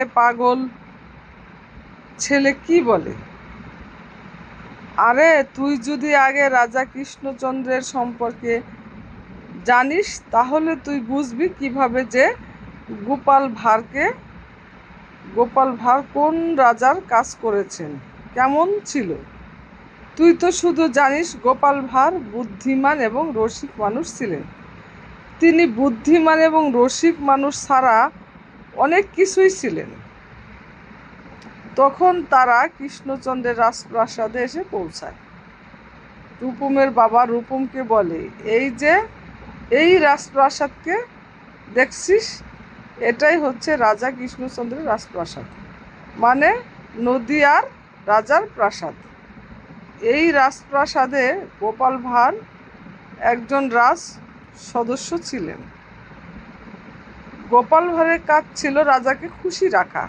পাগল। ছেলে কি বলে? আরে, তুই যদি আগে রাজা কৃষ্ণচন্দ্রের সম্পর্কে জানিস, তাহলে তুই বুঝবি কীভাবে যে গোপাল ভাঁড়কে, গোপাল ভাঁড় কোন রাজার কাজ করেছেন, কেমন ছিল? তুই তো শুধু জানিস গোপাল ভাঁড় বুদ্ধিমান এবং রসিক মানুষ ছিলেন। তিনি বুদ্ধিমান এবং রসিক মানুষ ছাড়া অনেক কিছুই ছিলেন। তখন তারা কৃষ্ণচন্দ্রের রাজপ্রাসাদে এসে পৌঁছায়। রূপমের বাবা রূপমকে বলে, এই যে, এই রাজপ্রাসাদকে দেখছিস, এটাই হচ্ছে রাজা কৃষ্ণচন্দ্রের রাজপ্রাসাদ। মানে নদিয়ার রাজার প্রাসাদ। এই রাজপ্রাসাদে গোপাল ভাঁড় একজন রাজ সদস্য ছিলেন। গোপাল ভাঁড়ের কাজ ছিল রাজাকে খুশি রাখা।